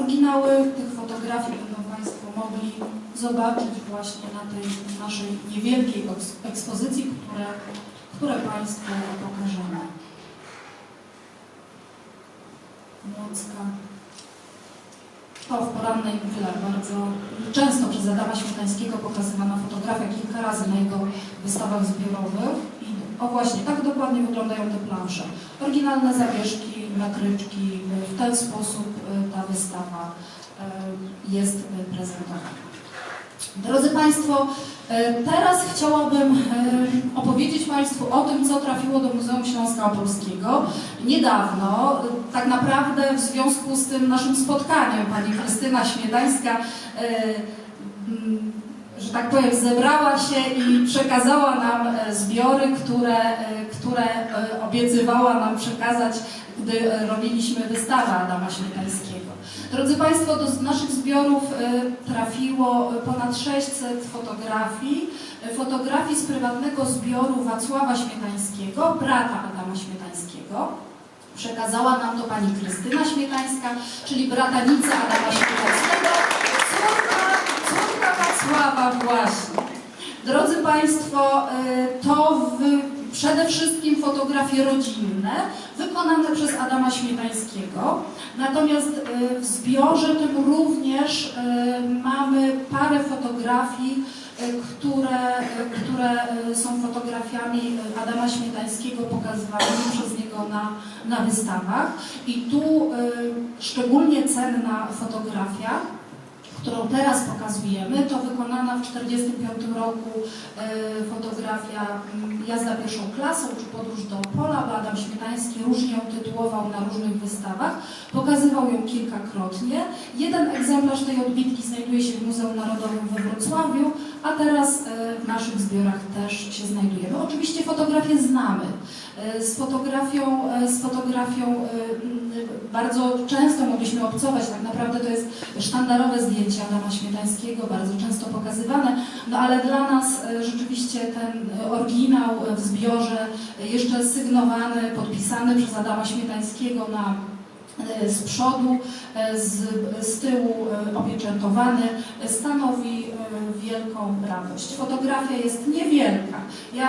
Oryginały tych fotografii będą Państwo mogli zobaczyć właśnie na tej naszej niewielkiej eks- ekspozycji, które, które Państwu pokażemy. Młocka. To w porannej chwilach bardzo często przez Adama Śmietańskiego pokazywana fotografia kilka razy na jego wystawach zbiorowych. I o właśnie, tak dokładnie wyglądają te plansze. Oryginalne zawieszki, metryczki. W ten sposób y, ta wystawa y, jest prezentowana. Drodzy Państwo, y, teraz chciałabym y, opowiedzieć Państwu o tym, co trafiło do Muzeum Śląska Opolskiego. Niedawno, y, tak naprawdę w związku z tym naszym spotkaniem, pani Krystyna Śmietańska, mm, że tak powiem, zebrała się i przekazała nam e, zbiory, które, e, które e, obiecywała nam przekazać, gdy robiliśmy wystawę Adama Śmietańskiego. Drodzy Państwo, do naszych zbiorów trafiło ponad 600 fotografii, fotografii z prywatnego zbioru Wacława Śmietańskiego, brata Adama Śmietańskiego. Przekazała nam to pani Krystyna Śmietańska, czyli bratanica Adama Śmietańskiego, Wacława właśnie. Drodzy Państwo, y, to przede wszystkim fotografie rodzinne, wykonane przez Adama Śmietańskiego. Natomiast y, w zbiorze tym również y, mamy parę fotografii, które, które są fotografiami Adama Śmietańskiego pokazywanymi przez niego na, na wystawach. I tu szczególnie cenna fotografia, którą teraz pokazujemy, to wykonana w 1945 roku e, fotografia mm, Jazda pierwszą klasą czy Podróż do Opola, bo Adam Śmietański różnie ją tytułował na różnych wystawach. Pokazywał ją kilkakrotnie. Jeden egzemplarz tej odbitki znajduje się w Muzeum Narodowym we Wrocławiu, a teraz e, w naszych zbiorach też się znajduje. My oczywiście fotografię znamy. E, Z fotografią, e, z fotografią bardzo często mogliśmy obcować, tak naprawdę to jest sztandarowe zdjęcie Adama Śmietańskiego, bardzo często pokazywane, no ale dla nas rzeczywiście ten oryginał w zbiorze, jeszcze sygnowany, podpisany przez Adama Śmietańskiego na z przodu, e, z, z tyłu e, opieczętowany, e, stanowi e, wielką radość. Fotografia jest niewielka. Ja